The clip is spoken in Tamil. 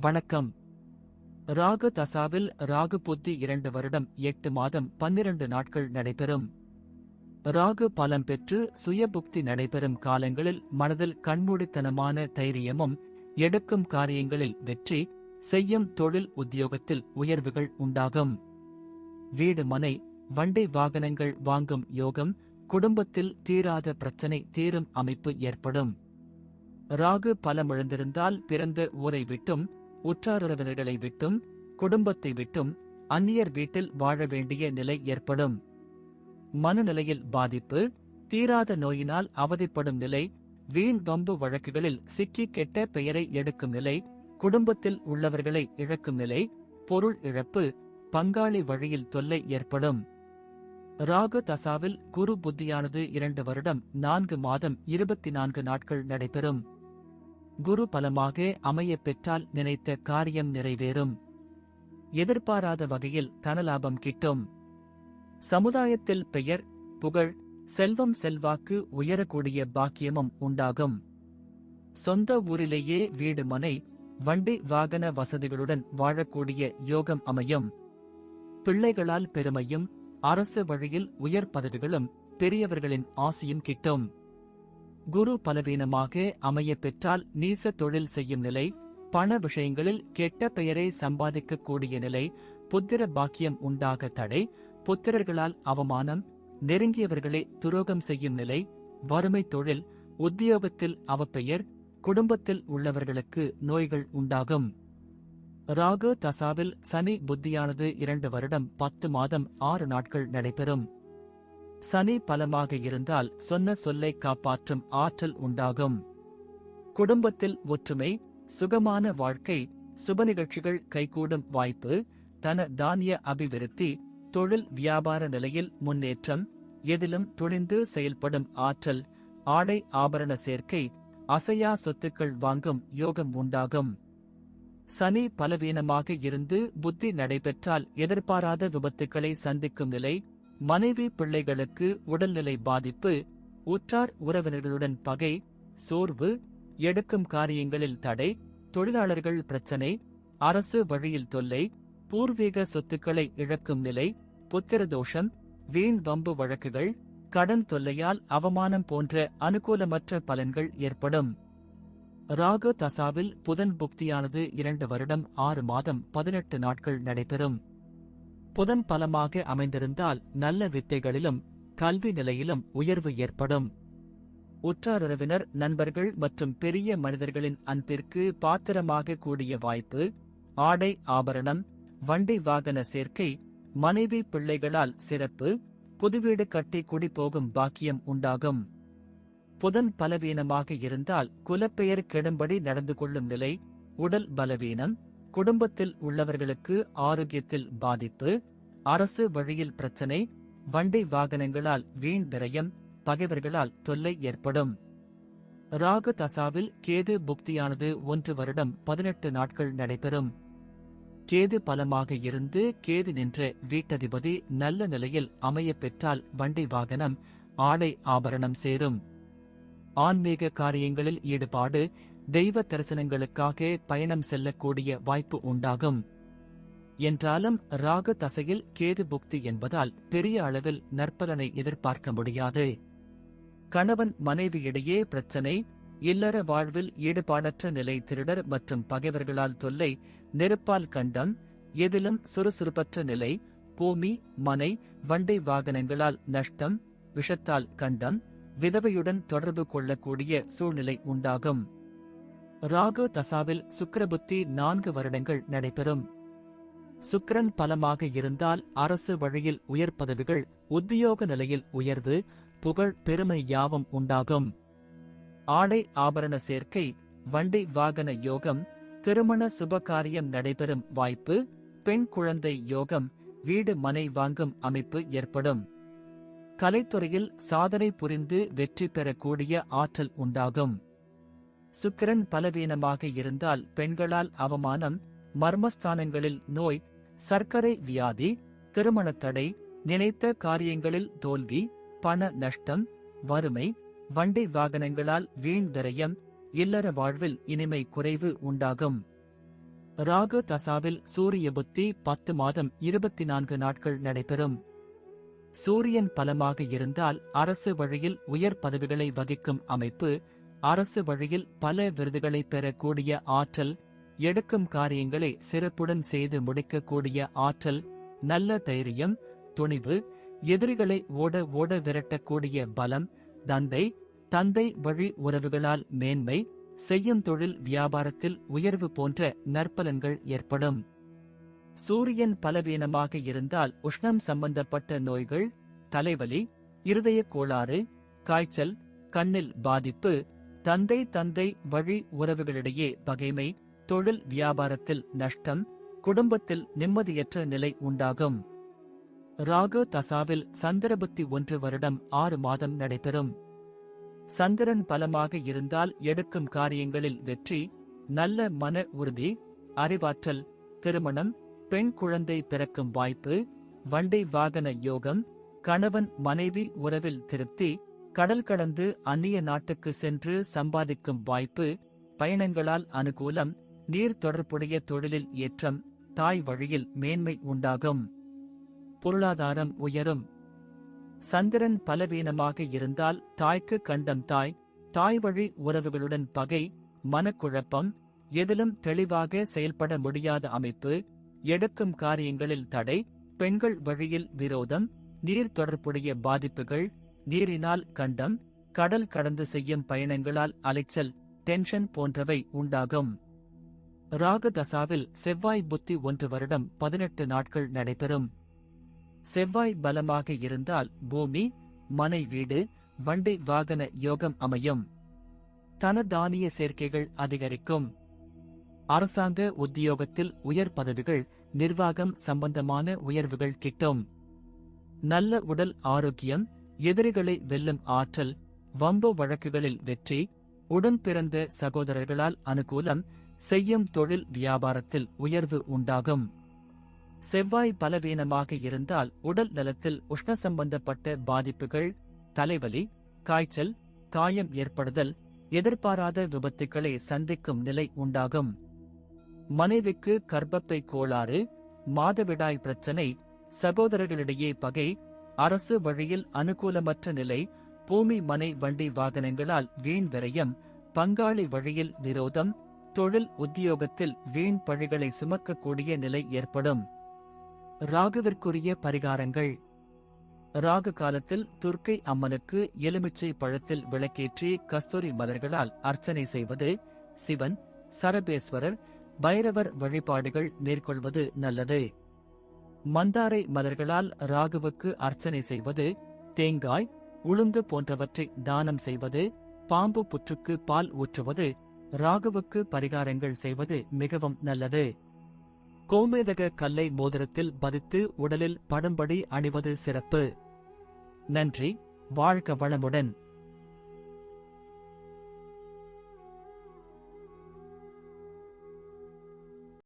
வணக்கம். ராகு தசாவில் ராகு புத்தி இரண்டு வருடம் எட்டு மாதம் பன்னிரண்டு நாட்கள் நடைபெறும். ராகு பலம் பெற்று சுயபுக்தி நடைபெறும் காலங்களில் மனதில் கண்மூடித்தனமான தைரியமும் எடுக்கும் காரியங்களில் வெற்றி செய்யும் தொழில் உத்தியோகத்தில் உயர்வுகள் உண்டாகும். வீடு மனை வண்டி வாகனங்கள் வாங்கும் யோகம் குடும்பத்தில் தீராத பிரச்சனை தீரும் அமைப்பு ஏற்படும். ராகு பலமிழந்திருந்தால் பிறந்த ஊரை விட்டும் உற்றாருறவினர்களை விட்டும் குடும்பத்தை விட்டும் அந்நியர் வீட்டில் வாழ வேண்டிய நிலை ஏற்படும். மனநிலையில் பாதிப்பு தீராத நோயினால் அவதிப்படும் நிலை வீண் வம்பு வழக்குகளில் சிக்கி கெட்ட பெயரை எடுக்கும் நிலை குடும்பத்தில் உள்ளவர்களை இழக்கும் நிலை பொருள் இழப்பு பங்காளி வழியில் தொல்லை ஏற்படும். ராகு தசாவில் குரு புத்தியானது இரண்டு வருடம் நான்கு மாதம் இருபத்தி நான்கு நாட்கள் நடைபெறும். குரு பலமாக அமையப் பெற்றால் நினைத்த காரியம் நிறைவேறும். எதிர்பாராத வகையில் தனலாபம் கிட்டும். சமுதாயத்தில் பெயர் புகழ் செல்வம் செல்வாக்கு உயரக்கூடிய பாக்கியமும் உண்டாகும். சொந்த ஊரிலேயே வீடு மனை வண்டி வாகன வசதிகளுடன் வாழக்கூடிய யோகம் அமையும். பிள்ளைகளால் பெருமையும் அரசு வழியில் உயர் பதவிகளும் பெரியவர்களின் ஆசையும் கிட்டும். குரு பலவீனமாக அமைய பெற்றால் நீச தொழில் செய்யும் நிலை பண விஷயங்களில் கெட்ட பெயரை சம்பாதிக்கக்கூடிய நிலை புத்திர பாக்கியம் உண்டாக தடை புத்திரர்களால் அவமானம் நெருங்கியவர்களை துரோகம் செய்யும் நிலை வறுமை தொழில் உத்தியோகத்தில் அவப்பெயர் குடும்பத்தில் உள்ளவர்களுக்கு நோய்கள் உண்டாகும். ராகு தசாவில் சனி புத்தியானது இரண்டு வருடம் பத்து மாதம் ஆறு நாட்கள் நடைபெறும். சனி பலமாக இருந்தால் சொன்ன சொல்லை காப்பாற்றும் ஆற்றல் உண்டாகும். குடும்பத்தில் ஒற்றுமை சுகமான வாழ்க்கை சுப நிகழ்ச்சிகள் கைகூடும் வாய்ப்பு தன தானிய அபிவிருத்தி தொழில் வியாபார நிலையில் முன்னேற்றம் எதிலும் துணிந்து செயல்படும் ஆற்றல் ஆடை ஆபரண சேர்க்கை அசையா சொத்துக்கள் வாங்கும் யோகம் உண்டாகும். சனி பலவீனமாக இருந்து புத்தி நடைபெற்றால் எதிர்பாராத விபத்துக்களை சந்திக்கும் நிலை மனைவி பிள்ளைகளுக்கு உடல்நிலை பாதிப்பு உற்றார் உறவினர்களுடன் பகை சோர்வு எடுக்கும் காரியங்களில் தடை தொழிலாளர்கள் பிரச்சனை அரசு வழியில் தொல்லை பூர்வீக சொத்துக்களை இழக்கும் நிலை புத்திரதோஷம் வீண் வம்பு வழக்குகள் கடன் தொல்லையால் அவமானம் போன்ற அனுகூலமற்ற பலன்கள் ஏற்படும். ராகு தசாவில் புதன் புக்தியானது இரண்டு வருடம் ஆறு மாதம் பதினெட்டு நாட்கள் நடைபெறும். புதன் பலமாக அமைந்திருந்தால் நல்ல வித்தைகளிலும் கல்வி நிலையிலும் உயர்வு ஏற்படும். உற்றாருறவினர் நண்பர்கள் மற்றும் பெரிய மனிதர்களின் அன்பிற்கு பாத்திரமாக கூடிய வாய்ப்பு ஆடை ஆபரணம் வண்டி வாகன சேர்க்கை மனைவி பிள்ளைகளால் சிறப்பு புதுவீடு கட்டி குடி போகும் பாக்கியம் உண்டாகும். புதன் பலவீனமாக இருந்தால் குலப்பெயர் கெடும்படி நடந்து கொள்ளும் நிலை உடல் பலவீனம் குடும்பத்தில் உள்ளவர்களுக்கு ஆரோக்கியத்தில் பாதிப்பு அரசு வழியில் பிரச்சனை வண்டி வாகனங்களால் வீண் விரயம் பகைவர்களால் தொல்லை ஏற்படும். ராகு தசாவில் கேது புக்தியானது ஒன்று வருடம் பதினெட்டு நாட்கள் நடைபெறும். கேது பலமாக இருந்து கேது நின்ற வீட்டதிபதி நல்ல நிலையில் அமையப் பெற்றால் வண்டி வாகனம் ஆடை ஆபரணம் சேரும். ஆன்மீக காரியங்களில் ஈடுபாடு தெய்வ தரிசனங்களுக்காக பயணம் செல்லக்கூடிய வாய்ப்பு உண்டாகும். என்றாலும் ராகு தசையில் கேது புக்தி என்பதால் பெரிய அளவில் நற்பலனை எதிர்பார்க்க முடியாது. கணவன் மனைவியிடையே பிரச்சனை இல்லற வாழ்வில் ஈடுபாடற்ற நிலை திருடர் மற்றும் பகைவர்களால் தொல்லை நெருப்பால் கண்டம் எதிலும் சுறுசுறுப்பற்ற நிலை பூமி மனை வண்டி வாகனங்களால் நஷ்டம் விஷத்தால் கண்டம் விதவையுடன் தொடர்பு கொள்ளக்கூடிய சூழ்நிலை உண்டாகும். ராகு தசாவில் சுக்கரபுத்தி நான்கு வருடங்கள் நடைபெறும். சுக்கரன் பலமாக இருந்தால் அரசு வழியில் உயர் பதவிகள் உத்தியோக நிலையில் உயர்வு புகழ் பெருமை யாவும் உண்டாகும். ஆடை ஆபரண சேர்க்கை வண்டி வாகன யோகம் திருமண சுபகாரியம் நடைபெறும் வாய்ப்பு பெண் குழந்தை யோகம் வீடு மனை வாங்கும் அமைப்பு ஏற்படும். கலைத்துறையில் சாதனை புரிந்து வெற்றி பெறக்கூடிய ஆற்றல் உண்டாகும். சுக்கிரன் பலவீனமாக இருந்தால் பெண்களால் அவமானம் மர்மஸ்தானங்களில் நோய் சர்க்கரை வியாதி திருமணத்தடை நினைத்த காரியங்களில் தோல்வி பண நஷ்டம் வறுமை வண்டி வாகனங்களால் வீண் விரயம் இல்லற வாழ்வில் இனிமை குறைவு உண்டாகும். ராகு தசாவில் சூரிய புத்தி பத்து மாதம் இருபத்தி நான்கு நாட்கள் நடைபெறும். சூரியன் பலமாக இருந்தால் அரசு வழியில் உயர் பதவிகளை வகிக்கும் அமைப்பு அரசு வழியில் பல விருதுகளை பெறக்கூடிய ஆற்றல் எடுக்கும் காரியங்களை சிறப்புடன் செய்து முடிக்கக்கூடிய ஆற்றல் நல்ல தைரியம் துணிவு எதிரிகளை ஓட ஓட விரட்டக்கூடிய பலம் தந்தை தந்தை வழி உறவுகளால் மேன்மை செய்யும் தொழில் வியாபாரத்தில் உயர்வு போன்ற நற்பலன்கள் ஏற்படும். சூரியன் பலவீனமாக இருந்தால் உஷ்ணம் சம்பந்தப்பட்ட நோய்கள் தலைவலி இருதய கோளாறு காய்ச்சல் கண்ணில் பாதிப்பு தந்தை தந்தை வழி உறவுகளிடையே பகைமை தொழில் வியாபாரத்தில் நஷ்டம் குடும்பத்தில் நிம்மதியற்ற நிலை உண்டாகும். ராகு தசாவில் சந்திரபுத்தி ஒன்று வருடம் ஆறு மாதம் நடைபெறும். சந்திரன் பலமாக இருந்தால் எடுக்கும் காரியங்களில் வெற்றி நல்ல மன உறுதி அறிவாற்றல் திருமணம் பெண் குழந்தை பிறக்கும் வாய்ப்பு வண்டி வாகன யோகம் கணவன் மனைவி உறவில் திருப்தி கடல் கடந்து அந்நிய நாட்டுக்கு சென்று சம்பாதிக்கும் வாய்ப்பு பயணங்களால் அனுகூலம் நீர் தொடர்புடைய தொழிலில் ஏற்றம் தாய் வழியில் மேன்மை உண்டாகும். பொருளாதாரம் உயரும். சந்திரன் பலவீனமாக இருந்தால் தாய்க்கு கண்டம் தாய் தாய் வழி உறவுகளுடன் பகை மனக்குழப்பம் எதிலும் தெளிவாக செயல்பட முடியாத அமைப்பு எடுக்கும் காரியங்களில் தடை பெண்கள் வழியில் விரோதம் நீர் தொடர்புடைய பாதிப்புகள் நீரினால் கண்டம் கடல் கடந்து செய்யும் பயணங்களால் அலைச்சல் டென்ஷன் போன்றவை உண்டாகும். ராகதசாவில் செவ்வாய் புத்தி ஒன்று வருடம் பதினெட்டு நாட்கள் நடைபெறும். செவ்வாய் பலமாக இருந்தால் பூமி மனை வீடு வண்டி வாகன யோகம் அமையும். தனதானிய சேர்க்கைகள் அதிகரிக்கும். அரசாங்க உத்தியோகத்தில் உயர் பதவிகள் நிர்வாகம் சம்பந்தமான உயர்வுகள் கிட்டும். நல்ல உடல் ஆரோக்கியம் எதிரிகளை வெல்லும் ஆற்றல் வம்பு வழக்குகளில் வெற்றி உடன் பிறந்த சகோதரர்களால் அனுகூலம் செய்யும் தொழில் வியாபாரத்தில் உயர்வு உண்டாகும். செவ்வாய் பலவீனமாக இருந்தால் உடல் நலத்தில் உஷ்ண சம்பந்தப்பட்ட பாதிப்புகள் தலைவலி காய்ச்சல் காயம் ஏற்படுதல் எதிர்பாராத விபத்துக்களை சந்திக்கும் நிலை உண்டாகும். மனைவிக்கு கர்ப்பப்பை கோளாறு மாதவிடாய் பிரச்சனை சகோதரர்களிடையே பகை அரசு வழியில் அனுகூலமற்ற நிலை பூமி மனை வண்டி வாகனங்களால் வீண் விரயம் பங்காளி வழியில் நிரோதம் தொழில் உத்தியோகத்தில் வீண் பழிகளை சுமக்கக்கூடிய நிலை ஏற்படும். ராகுவிற்குரிய பரிகாரங்கள். ராகு காலத்தில் துர்க்கை அம்மனுக்கு எலுமிச்சை பழத்தில் விளக்கேற்றி கஸ்தூரி மலர்களால் அர்ச்சனை செய்வது சிவன் சரபேஸ்வரர் பைரவர் வழிபாடுகள் மேற்கொள்வது நல்லது. மந்தாரை மலர்களால் ராகுவுக்கு அர்ச்சனை செய்வது தேங்காய் உளுந்து போன்றவற்றை தானம் செய்வது பாம்பு புற்றுக்கு பால் ஊற்றுவது ராகுவுக்கு பரிகாரங்கள் செய்வது மிகவும் நல்லது. கோமேதக கல்லை மோதிரத்தில் பதித்து உடலில் படும்படி அணிவது சிறப்பு. நன்றி வாழ்க வளமுடன்.